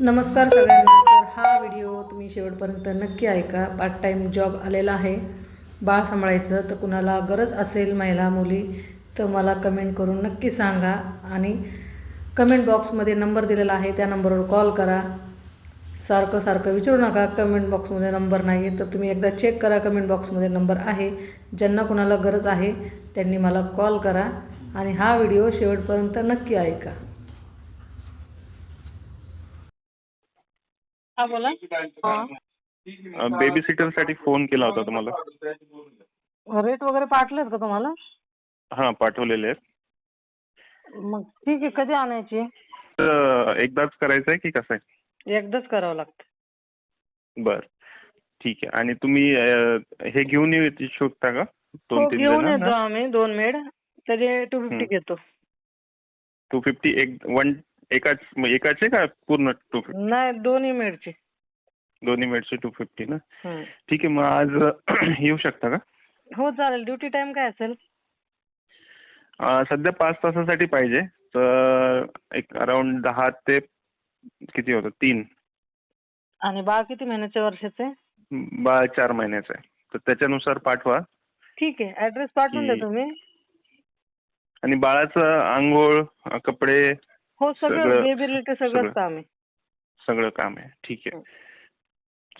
नमस्कार सगळ्यांना. तर हा व्हिडिओ तुम्ही शेवटपर्यंत नक्की ऐका. पार्ट टाईम जॉब आलेला आहे. बाळ सांभाळायचं तर कुणाला गरज असेल महिला मुली तर मला कमेंट करून नक्की सांगा. आणि कमेंट बॉक्समध्ये नंबर दिलेला आहे त्या नंबरवर कॉल करा. सारखं सारखं विचारू नका. कमेंट बॉक्समध्ये नंबर नाही तर तुम्ही एकदा चेक करा. कमेंट बॉक्समध्ये नंबर आहे. ज्यांना कुणाला गरज आहे त्यांनी मला कॉल करा. आणि हा व्हिडिओ शेवटपर्यंत नक्की ऐका. हा बोला. बेबी सिटरसाठी फोन केला होता तुम्हाला? रेट वगैरे पाठलेत का तुम्हाला? हा पाठवलेले आहेत. मग ठीक आहे कधी आणायची? तर एकदाच करायचं आहे की कसं आहे? एकदाच करावं लागतं. बर. ठीक आहे. आणि तुम्ही अं, हे घेऊन येऊ शकता का? दोन हो तीन घेऊन जण? येतो आम्ही दोन मेड त्याचे टू फिफ्टी हम्म. घेतो. टू फिफ्टी एक वन एकाच मग एकाचे का पूर्ण टू फिफ्टी नाही दोन्ही मेडचे दोन्ही मिनिटचे टू फिफ्टी ना. ठीक आहे मग आज येऊ शकता का? हो चालेल. ड्युटी टाइम काय असेल? अं, सध्या पाच तासासाठी पाहिजे. तर एक अराउंड दहा ते किती होतं? तीन. आणि बाळ किती महिन्याच्या वर्षाचे? बाळ चार महिन्याचं आहे. तर त्याच्यानुसार पाठवा. ठीक आहे. ऍड्रेस पाठवून द्या तुम्ही. आणि बाळाचं आंघोळ अं, कपडे हो सगळं बेबी रिलेटेड सगळं. सगळंच काम आहे सगळं काम आहे. ठीक आहे.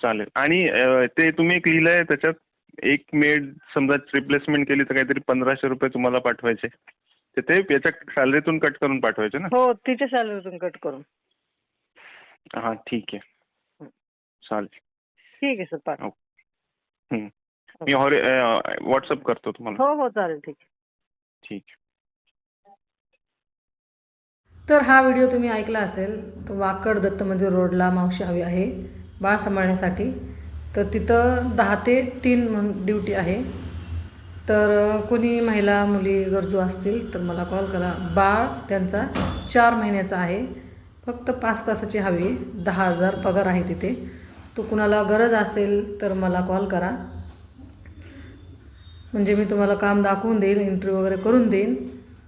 चालेल. आणि ते तुम्ही एक लिहिलंय त्याच्यात एक मेड समजा रिप्लेसमेंट केली तर काहीतरी पंधराशे रुपये तुम्हाला पाठवायचे. तर ते याच्या सॅलरीतून कट करून पाठवायचे ना? हो तिच्या सॅलरीतून कट करून. हा ठीक आहे. चालेल. ठीक आहे सर. पाठव. हम्म. मी हॉरे व्हॉट्सअप करतो तुम्हाला. हो हो चालेल. ठीक आहे. ठीक आहे. तर हा व्हिडिओ तुम्ही ऐकला असेल तर वाकड दत्त मंदिर रोडला मावशी हवी आहे बाळ सांभाळण्यासाठी. तर तिथं दहा ते तीन म्हणून ड्युटी आहे. तर कोणी महिला मुली गरजू असतील तर मला कॉल करा. बाळ त्यांचा चार महिन्याचा आहे. फक्त पाच तासाची हवी दहा हजार पगार आहे तिथे. तो कुणाला गरज असेल तर मला कॉल करा. म्हणजे मी तुम्हाला काम दाखवून देईल इंटरव्ह्यू वगैरे करून देईन.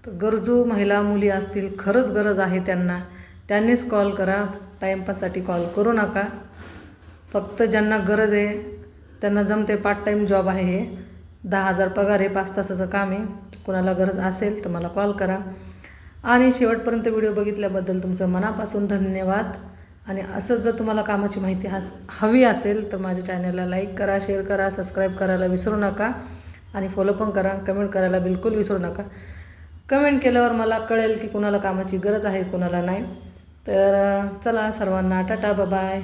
तर गरजू महिला मुली असतील खरंच गरज आहे त्यांना. त्यांनीच कॉल करा. टाईमपाससाठी कॉल करू नका. फक्त ज्यांना गरज आहे त्यांना जमते पार्ट टाईम जॉब आहे हे. दहा हजार पगार आहे पाच तासाचं काम आहे. कुणाला गरज असेल तर मला कॉल करा. आणि शेवटपर्यंत व्हिडिओ बघितल्याबद्दल तुमचं मनापासून धन्यवाद. आणि असंच जर तुम्हाला कामाची माहिती हा हवी असेल तर माझ्या चॅनलला लाईक करा शेअर करा सबस्क्राईब करायला विसरू नका. आणि फॉलो पण करा कमेंट करायला बिलकुल विसरू नका. कमेंट केल्यावर मला कळेल की कुणाला कामाची गरज आहे कुणाला नाही. तर चला सर्वांना टाटा बाय